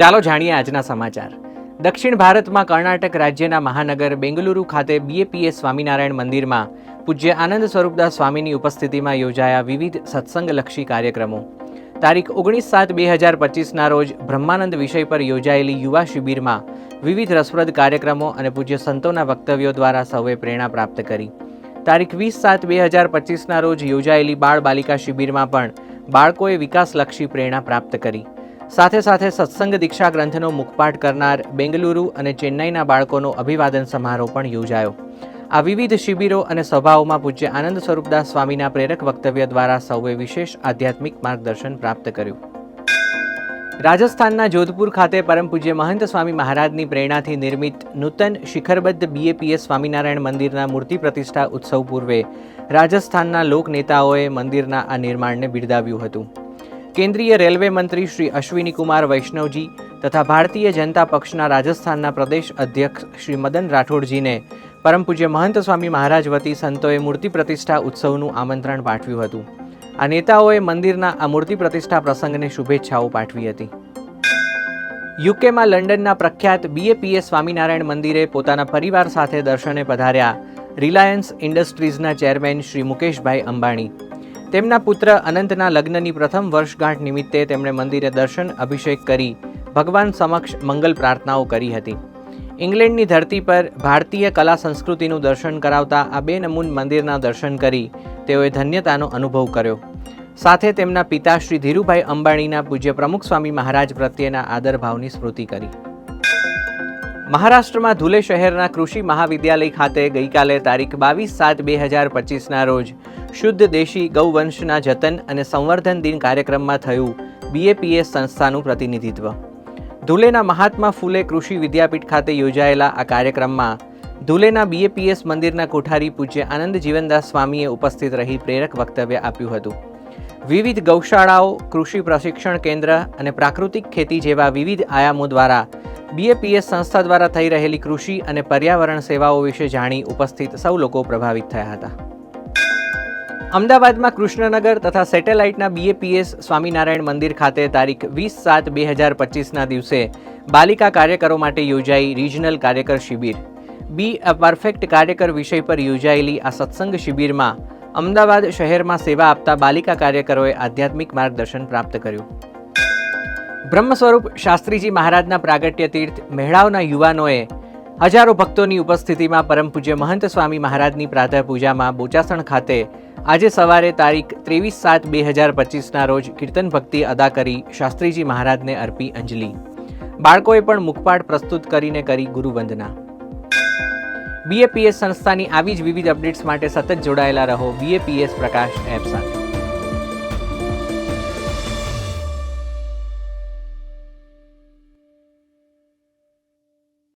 ચાલો જાણીએ આજના સમાચાર. દક્ષિણ ભારતમાં કર્ણાટક રાજ્યના મહાનગર બેંગલુરુ ખાતે બીએપીએસ સ્વામિનારાયણ મંદિરમાં પૂજ્ય આનંદ સ્વરૂપદાસ સ્વામીની ઉપસ્થિતિમાં યોજાયા વિવિધ સત્સંગલક્ષી કાર્યક્રમો. તારીખ ઓગણીસ સાત બે હજાર પચીસના રોજ બ્રહ્માનંદ વિષય પર યોજાયેલી યુવા શિબિરમાં વિવિધ રસપ્રદ કાર્યક્રમો અને પૂજ્ય સંતોના વક્તવ્યો દ્વારા સૌએ પ્રેરણા પ્રાપ્ત કરી. તારીખ વીસ સાત બે હજાર પચીસના રોજ યોજાયેલી બાળ બાલિકા શિબિરમાં પણ બાળકોએ વિકાસલક્ષી પ્રેરણા પ્રાપ્ત કરી. સાથે સાથે સત્સંગ દીક્ષા ગ્રંથનો મુખપાઠ કરનાર બેંગલુરુ અને ચેન્નઈના બાળકોનો અભિવાદન સમારોહ પણ યોજાયો. આ વિવિધ શિબિરો અને સભાઓમાં પૂજ્ય આનંદ સ્વરૂપદાસ સ્વામીના પ્રેરક વક્તવ્ય દ્વારા સૌએ વિશેષ આધ્યાત્મિક માર્ગદર્શન પ્રાપ્ત કર્યું. રાજસ્થાનના જોધપુર ખાતે પરમ પૂજ્ય મહંત સ્વામી મહારાજની પ્રેરણાથી નિર્મિત નૂતન શિખરબદ્ધ બીએપીએસ સ્વામિનારાયણ મંદિરના મૂર્તિ પ્રતિષ્ઠા ઉત્સવ પૂર્વે રાજસ્થાનના લોક નેતાઓએ મંદિરના આ નિર્માણને બિરદાવ્યું હતું. કેન્દ્રીય રેલવે મંત્રી શ્રી અશ્વિની કુમાર વૈષ્ણવજી તથા ભારતીય જનતા પક્ષના રાજસ્થાનના પ્રદેશ અધ્યક્ષ શ્રી મદન રાઠોડજીને પરમ પૂજ્ય મહંત સ્વામી મહારાજ વતી સંતોએ મૂર્તિ પ્રતિષ્ઠા ઉત્સવનું આમંત્રણ પાઠવ્યું હતું. આ નેતાઓએ મંદિરના આ મૂર્તિ પ્રતિષ્ઠા પ્રસંગને શુભેચ્છાઓ પાઠવી હતી. યુકેમાં લંડનના પ્રખ્યાત બીએપીએસ સ્વામિનારાયણ મંદિરે પોતાના પરિવાર સાથે દર્શને પધાર્યા રિલાયન્સ ઇન્ડસ્ટ્રીઝના ચેરમેન શ્રી મુકેશભાઈ અંબાણી. તેમના પુત્ર અનંતના લગ્નની પ્રથમ વર્ષગાંઠ નિમિત્તે તેમણે મંદિરે દર્શન, અભિષેક કરી ભગવાન સમક્ષ મંગલ પ્રાર્થનાઓ કરી હતી. ઇંગ્લેન્ડની ધરતી પર ભારતીય કલા સંસ્કૃતિનું દર્શન કરાવતા આ બે નમૂન મંદિરના દર્શન કરી તેઓએ ધન્યતાનો અનુભવ કર્યો. સાથે તેમના પિતા શ્રી ધીરુભાઈ અંબાણીના પૂજ્ય પ્રમુખ સ્વામી મહારાજ પ્રત્યેના આદરભાવની સ્મૃતિ કરી. મહારાષ્ટ્રમાં ધુલે શહેરના કૃષિ મહાવિદ્યાલય ખાતે ગઈકાલે તારીખ બાવીસ સાત બે હજાર પચીસના રોજ શુદ્ધ દેશી ગૌવંશના જતન અને સંવર્ધન દિન કાર્યક્રમમાં થયું બીએપીએસ સંસ્થાનું પ્રતિનિધિત્વ. ધુલેના મહાત્મા ફૂલે કૃષિ વિદ્યાપીઠ ખાતે યોજાયેલા આ કાર્યક્રમમાં ધુલેના બીએપીએસ મંદિરના કોઠારી પૂજ્ય આનંદ જીવનદાસ સ્વામીએ ઉપસ્થિત રહી પ્રેરક વક્તવ્ય આપ્યું હતું. વિવિધ ગૌશાળાઓ, કૃષિ પ્રશિક્ષણ કેન્દ્ર અને પ્રાકૃતિક ખેતી જેવા વિવિધ આયામો દ્વારા બીએપીએસ સંસ્થા દ્વારા થઈ રહેલી કૃષિ અને પર્યાવરણ સેવાઓ વિશે જાણી ઉપસ્થિત સૌ લોકો પ્રભાવિત થયા હતા. અમદાવાદમાં કૃષ્ણનગર તથા સેટેલાઇટના બીએપીએસ સ્વામિનારાયણ મંદિર ખાતે તારીખ વીસ સાત બે હજાર પચીસના દિવસે બાલિકા કાર્યકરો માટે યોજાઈ રિજનલ કાર્યકર શિબિર. બી અ પરફેક્ટ કાર્યકર વિષય પર યોજાયેલી આ સત્સંગ શિબિરમાં અમદાવાદ શહેરમાં સેવા આપતા બાલિકા કાર્યકરોએ આધ્યાત્મિક માર્ગદર્શન પ્રાપ્ત કર્યું. બ્રહ્મ સ્વરૂપ શાસ્ત્રીજી મહારાજના પ્રાગટ્ય તીર્થ મેળાવના યુવાનોએ હજારો ભક્તોની ઉપસ્થિતિમાં પરમ પૂજ્ય મહંત સ્વામી મહારાજની પ્રાતઃ પૂજામાં બોચાસણ ખાતે આજે સવારે તારીખ ત્રેવીસ સાત બે હજાર પચીસના રોજ કીર્તન ભક્તિ અદા કરી શાસ્ત્રીજી મહારાજને અર્પી અંજલિ. બાળકોએ પણ મુખપાઠ પ્રસ્તુત કરીને કરી ગુરુવંદના. બીએપીએસ સંસ્થાની આવી જ વિવિધ અપડેટ્સ માટે સતત જોડાયેલા રહો બીએપીએસ પ્રકાશ એપ સાથે.